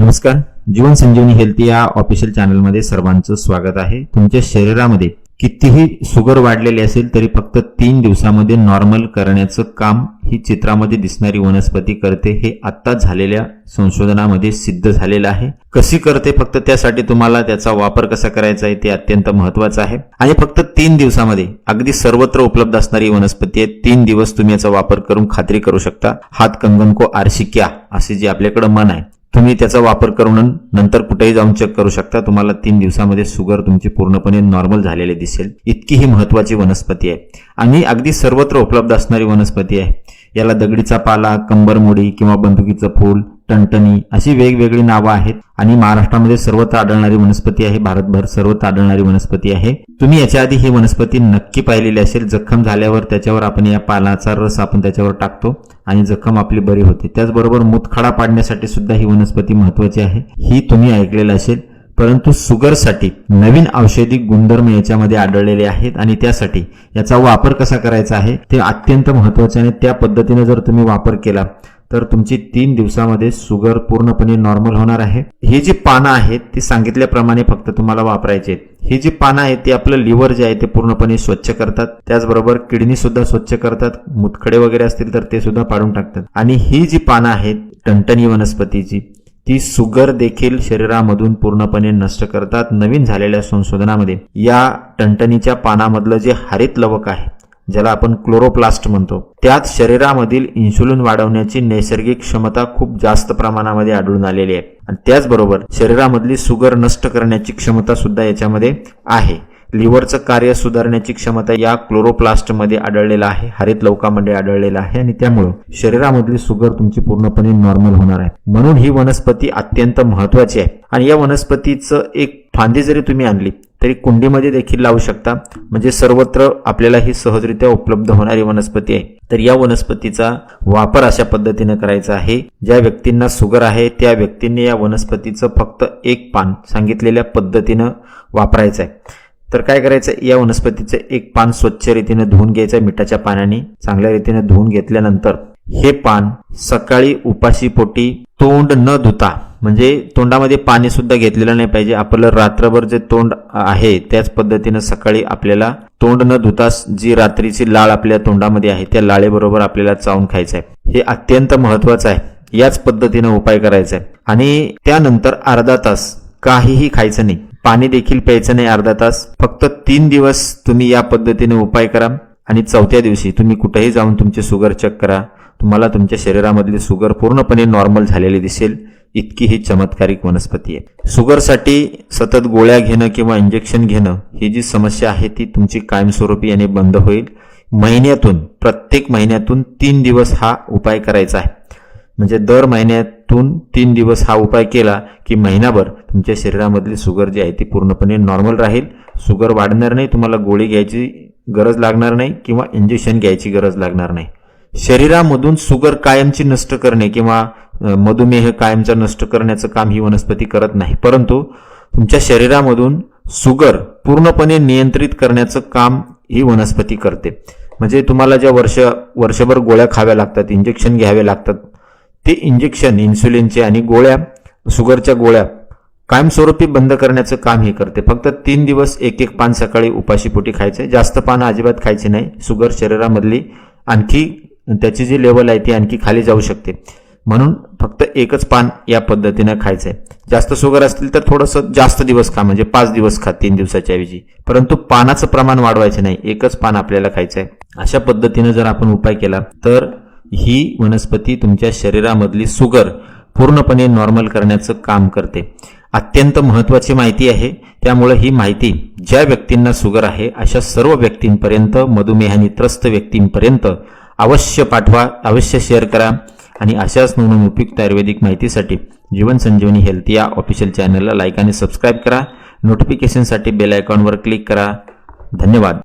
नमस्कार जीवन संजीवनी हेल्थ या ऑफिशियल चॅनलमध्ये सर्वांचं स्वागत आहे. तुमच्या शरीरामध्ये कितीही शुगर वाढलेली असेल तरी फक्त तीन दिवसामध्ये नॉर्मल करण्याचं काम ही चित्रामध्ये दिसणारी वनस्पती करते. हे आत्ता झालेल्या संशोधनामध्ये सिद्ध झालेलं आहे. कशी करते फक्त त्यासाठी तुम्हाला त्याचा वापर कसा करायचा आहे ते अत्यंत महत्वाचं आहे. आणि फक्त तीन दिवसामध्ये अगदी सर्वत्र उपलब्ध असणारी वनस्पती आहे. तीन दिवस तुम्ही याचा वापर करून खात्री करू शकता. हात कंगन को आरशिक्या असे जे आपल्याकडे मन आहे. तुम्ही त्याचा वापर करून नंतर कुठेही जाऊन चेक करू शकता. तुम्हाला तीन दिवसामध्ये शुगर तुमची पूर्णपणे नॉर्मल झालेले दिसेल. इतकी ही महत्वाची वनस्पती आहे. आणि अगदी सर्वत्र उपलब्ध असणारी वनस्पती आहे. याला दगडीचा पाला कंबरमोडी किंवा बंदुकीचं फूल टणटणी अशी वेगवेगळी नावं आहेत. आणि महाराष्ट्रामध्ये सर्वत्र आढळणारी वनस्पती आहे भारतभर सर्वत्र आढळणारी वनस्पती आहे. तुम्ही याच्या आधी ही वनस्पती नक्की पाहिलेली असेल जखम झाल्यावर त्याच्यावर आपण या पालाचा रस आपण त्याच्यावर टाकतो आणि जखम आपली बरी होते. त्याचबरोबर मुतखडा पाडण्यासाठी सुद्धा ही वनस्पती महत्वाची आहे. ही तुम्ही ऐकलेलं असेल परंतु शुगरसाठी नवीन औषधी गुणधर्म याच्यामध्ये आढळलेले आहेत आणि त्यासाठी याचा वापर कसा करायचा आहे ते अत्यंत महत्त्वाचे आणि त्या पद्धतीने जर तुम्ही वापर केला तर तुमची तीन दिवसामध्ये शुगर पूर्णपणे नॉर्मल होणार आहे. ही जी पानं आहेत ती सांगितल्याप्रमाणे फक्त तुम्हाला वापरायची ही जी पानं आहेत ती आपलं लिव्हर जे आहे ते पूर्णपणे स्वच्छ करतात. त्याचबरोबर किडनी सुद्धा स्वच्छ करतात. मुतखडे वगैरे असतील तर ते सुद्धा पाडून टाकतात. आणि ही जी पानं आहेत टणटणी वनस्पतीची ती सुगर देखील शरीरामधून पूर्णपणे नष्ट करतात नवीन झालेल्या संशोधनामध्ये. या टणटणीच्या पानामधलं जे हरित लवक आहे ज्याला आपण क्लोरोप्लास्ट म्हणतो. त्यात शरीरामधील इन्सुलिन वाढवण्याची नैसर्गिक क्षमता खूप जास्त प्रमाणामध्ये आढळून आलेली आहे. आणि त्याचबरोबर शरीरामधली सुगर नष्ट करण्याची क्षमता सुद्धा याच्यामध्ये आहे. लिव्हरचं कार्य सुधारण्याची क्षमता या क्लोरोप्लास्टमध्ये आढळलेला आहे. हरित लवकामध्ये आढळलेला आहे आणि त्यामुळं शरीरामधली सुगर तुमची पूर्णपणे नॉर्मल होणार आहे. म्हणून ही वनस्पती अत्यंत महत्वाची आहे. आणि या वनस्पतीचं एक फांदी जरी तुम्ही आणली तरी कुंडीमध्ये देखील लावू शकता. म्हणजे सर्वत्र आपल्याला ही सहजरित्या उपलब्ध होणारी वनस्पती आहे. तर या वनस्पतीचा वापर अशा पद्धतीने करायचा आहे. ज्या व्यक्तींना शुगर आहे त्या व्यक्तींनी या वनस्पतीचं फक्त एक पान सांगितलेल्या पद्धतीनं वापरायचं आहे तर काय करायचं या वनस्पतीचं एक पान स्वच्छ रीतीने धुवून घ्यायचं मिठाच्या पाण्याने चांगल्या रीतीने धुवून घेतल्यानंतर हे पान सकाळी उपाशी पोटी तोंड न धुता म्हणजे तोंडामध्ये पाणीसुद्धा घेतलेलं नाही पाहिजे. आपलं रात्रभर जे तोंड आहे त्याच पद्धतीनं सकाळी आपल्याला तोंड न धुतास जी रात्रीची लाळ आपल्या तोंडामध्ये आहे त्या लाळेबरोबर आपल्याला चावून खायचं आहे. हे अत्यंत महत्वाचं आहे. याच पद्धतीनं उपाय करायचा आहे. आणि त्यानंतर अर्धा तास काहीही खायचं नाही. पाणी देखील प्यायचं नाही अर्धा तास. फक्त तीन दिवस तुम्ही या पद्धतीने उपाय करा. आणि चौथ्या दिवशी तुम्ही कुठेही जाऊन तुमचे शुगर चेक करा. तुम्हाला तुमच्या शरीरामधली शुगर पूर्णपणे नॉर्मल झालेली दिसेल. इतकी ही चमत्कारिक वनस्पती आहे. शुगरसाठी सतत गोळ्या घेणं किंवा इंजेक्शन घेणं ही जी समस्या आहे ती तुमची कायमस्वरूपी याने बंद होईल. महिन्यातून प्रत्येक महिन्यातून तीन दिवस हा उपाय करायचा आहे. म्हणजे दर महिन्यातून तीन दिवस हा उपाय केला की महिनाभर तुमच्या शरीरामधली शुगर जी आहे ती पूर्णपणे नॉर्मल राहील. शुगर वाढणार नाही तुम्हाला गोळी घ्यायची गरज लागणार नाही किंवा इंजेक्शन घ्यायची गरज लागणार नाही. शरीरामधून शुगर कायमची नष्ट करणे किंवा मधुमेह कायमचा नष्ट करण्याचं काम ही वनस्पती करत नाही. परंतु तुमच्या शरीरामधून शुगर पूर्णपणे नियंत्रित करण्याचं काम ही वनस्पती करते. म्हणजे तुम्हाला ज्या वर्ष वर्षभर गोळ्या खाव्या लागतात इंजेक्शन घ्यावे लागतात ते इंजेक्शन इन्सुलिनचे आणि गोळ्या शुगरच्या गोळ्या कायमस्वरूपी बंद करण्याचं काम हे करते. फक्त तीन दिवस एक एक पान सकाळी उपाशीपोटी खायचे. जास्त पानं अजिबात खायचे नाही. शुगर शरीरामधली आणखी त्याची जी लेवल आहे ती आणखी खाली जाऊ शकते. म्हणून फक्त एकच पान या पद्धतीनं खायचं आहे जास्त शुगर असतील तर थोडंसं जास्त दिवस खा म्हणजे पाच दिवस खा तीन दिवसाच्या ऐवजी. परंतु पानाचं प्रमाण वाढवायचं नाही एकच पान आपल्याला खायचं आहे अशा पद्धतीनं जर आपण उपाय केला तर ही वनस्पती तुमच्या शरीरामधली शुगर पूर्णपणे नॉर्मल करण्याचं काम करते. अत्यंत महत्वाची माहिती आहे. त्यामुळे ही माहिती ज्या व्यक्तींना शुगर आहे अशा सर्व व्यक्तींपर्यंत मधुमेहाने त्रस्त व्यक्तींपर्यंत अवश्य पाठवा अवश्य शेअर करा आणि अशाच नवनवीन उपयुक्त आयुर्वेदिक माहितीसाठी जीवन संजीवनी हेल्थ या ऑफिशियल चॅनलला लाईक आणि सबस्क्राईब करा. नोटिफिकेशनसाठी बेल आयकॉनवर क्लिक करा. धन्यवाद.